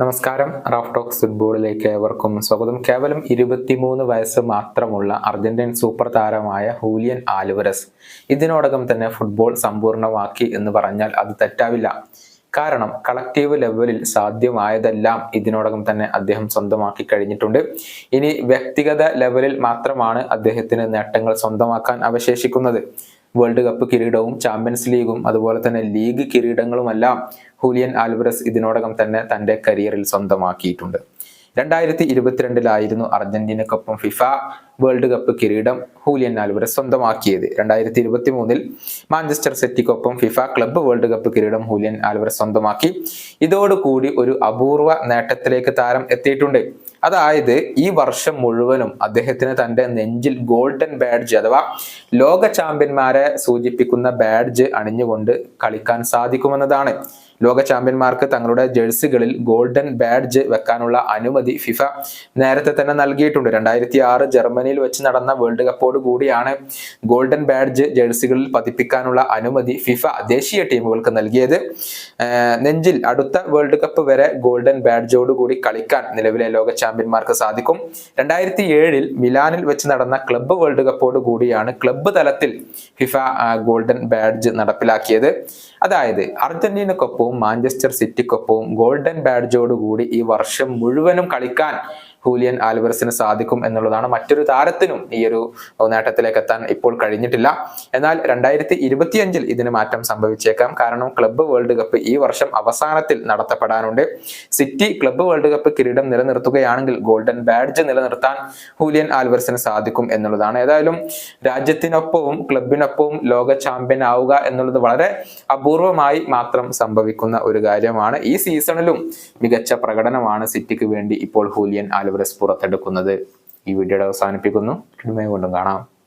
നമസ്കാരം. Raf talks ഫുട്ബോളിലേക്ക് ഏവർക്കും സ്വാഗതം. കേവലം ഇരുപത്തിമൂന്ന് വയസ്സ് മാത്രമുള്ള അർജന്റീൻ സൂപ്പർ താരമായ ഹൂലിയൻ ആലുവരസ് ഇതിനോടകം തന്നെ ഫുട്ബോൾ സമ്പൂർണമാക്കി എന്ന് പറഞ്ഞാൽ അത് തെറ്റാവില്ല. കാരണം കളക്റ്റീവ് ലെവലിൽ സാധ്യമായതെല്ലാം ഇതിനോടകം തന്നെ അദ്ദേഹം സ്വന്തമാക്കി കഴിഞ്ഞിട്ടുണ്ട്. ഇനി വ്യക്തിഗത ലെവലിൽ മാത്രമാണ് അദ്ദേഹത്തിന് നേട്ടങ്ങൾ സ്വന്തമാക്കാൻ അവശേഷിക്കുന്നത്. വേൾഡ് കപ്പ് കിരീടവും ചാമ്പ്യൻസ് ലീഗും അതുപോലെ തന്നെ ലീഗ് കിരീടങ്ങളുമെല്ലാം ഹൂലിയൻ ആൽവറസ് ഇതിനോടകം തന്നെ തന്റെ കരിയറിൽ സ്വന്തമാക്കിയിട്ടുണ്ട്. രണ്ടായിരത്തി ഇരുപത്തിരണ്ടിലായിരുന്നു അർജന്റീനക്കൊപ്പം ഫിഫ വേൾഡ് കപ്പ് കിരീടം ഹൂലിയൻ ആൽവറസ് സ്വന്തമാക്കിയത്. രണ്ടായിരത്തി ഇരുപത്തി മൂന്നിൽ മാഞ്ചസ്റ്റർ സിറ്റിക്കൊപ്പം ഫിഫ ക്ലബ്ബ് വേൾഡ് കപ്പ് കിരീടം ഹൂലിയൻ ആൽവറസ് സ്വന്തമാക്കി. ഇതോടുകൂടി ഒരു അപൂർവ നേട്ടത്തിലേക്ക് താരം എത്തിയിട്ടുണ്ട്. അതായത് ഈ വർഷം മുഴുവനും അദ്ദേഹത്തിന് തന്റെ നെഞ്ചിൽ ഗോൾഡൻ ബാഡ്ജ് അഥവാ ലോക ചാമ്പ്യന്മാരെ സൂചിപ്പിക്കുന്ന ബാഡ്ജ് അണിഞ്ഞുകൊണ്ട് കളിക്കാൻ സാധിക്കുമെന്നതാണ്. ലോക ചാമ്പ്യന്മാർക്ക് തങ്ങളുടെ ജേഴ്സികളിൽ ഗോൾഡൻ ബാഡ്ജ് വെക്കാനുള്ള അനുമതി ഫിഫ നേരത്തെ തന്നെ നൽകിയിട്ടുണ്ട്. രണ്ടായിരത്തി ആറ് ജർമ്മനിയിൽ വെച്ച് നടന്ന വേൾഡ് കപ്പോട് കൂടിയാണ് ഗോൾഡൻ ബാഡ്ജ് ജേഴ്സികളിൽ പതിപ്പിക്കാനുള്ള അനുമതി ഫിഫ ദേശീയ ടീമുകൾക്ക് നൽകിയത്. നെഞ്ചിൽ അടുത്ത വേൾഡ് കപ്പ് വരെ ഗോൾഡൻ ബാഡ്ജോട് കൂടി കളിക്കാൻ നിലവിലെ ലോക ചാമ്പ്യന്മാർക്ക് സാധിക്കും. രണ്ടായിരത്തി ഏഴിൽ മിലാനിൽ വെച്ച് നടന്ന ക്ലബ്ബ് വേൾഡ് കപ്പോട് കൂടിയാണ് ക്ലബ്ബ് തലത്തിൽ ഫിഫ ഗോൾഡൻ ബാഡ്ജ് നടപ്പിലാക്കിയത്. അതായത് അർജന്റീനക്കൊപ്പവും മാഞ്ചസ്റ്റർ സിറ്റിക്കൊപ്പവും ഗോൾഡൻ ബാഡ്ജോട് കൂടി ഈ വർഷം മുഴുവനും കളിക്കാൻ ഹൂലിയൻ ആൽവറസിന് സാധിക്കും എന്നുള്ളതാണ് മറ്റൊരു താരത്തിനും ഈ ഒരു നേട്ടത്തിലേക്ക് എത്താൻ ഇപ്പോൾ കഴിഞ്ഞിട്ടില്ല. എന്നാൽ രണ്ടായിരത്തി ഇരുപത്തിയഞ്ചിൽ ഇതിന് മാറ്റം സംഭവിച്ചേക്കാം. കാരണം ക്ലബ്ബ് വേൾഡ് കപ്പ് ഈ വർഷം അവസാനത്തിൽ നടത്തപ്പെടാനുണ്ട്. സിറ്റി ക്ലബ്ബ് വേൾഡ് കപ്പ് കിരീടം നിലനിർത്തുകയാണെങ്കിൽ ഗോൾഡൻ ബാഡ്ജ് നിലനിർത്താൻ ഹൂലിയൻ ആൽവറസിന് സാധിക്കും എന്നുള്ളതാണ്. ഏതായാലും രാജ്യത്തിനൊപ്പവും ക്ലബിനൊപ്പവും ലോക ചാമ്പ്യൻ ആവുക എന്നുള്ളത് വളരെ അപൂർവമായി മാത്രം സംഭവിക്കുന്ന ഒരു കാര്യമാണ്. ഈ സീസണിലും മികച്ച പ്രകടനമാണ് സിറ്റിക്ക് വേണ്ടി ഇപ്പോൾ ഹൂലിയൻ ആൽവറസ് പുറത്തെടുക്കുന്നത് ഈ വീഡിയോയുടെ അവസാനിപ്പിക്കുന്നു. കൊണ്ടും കാണാം.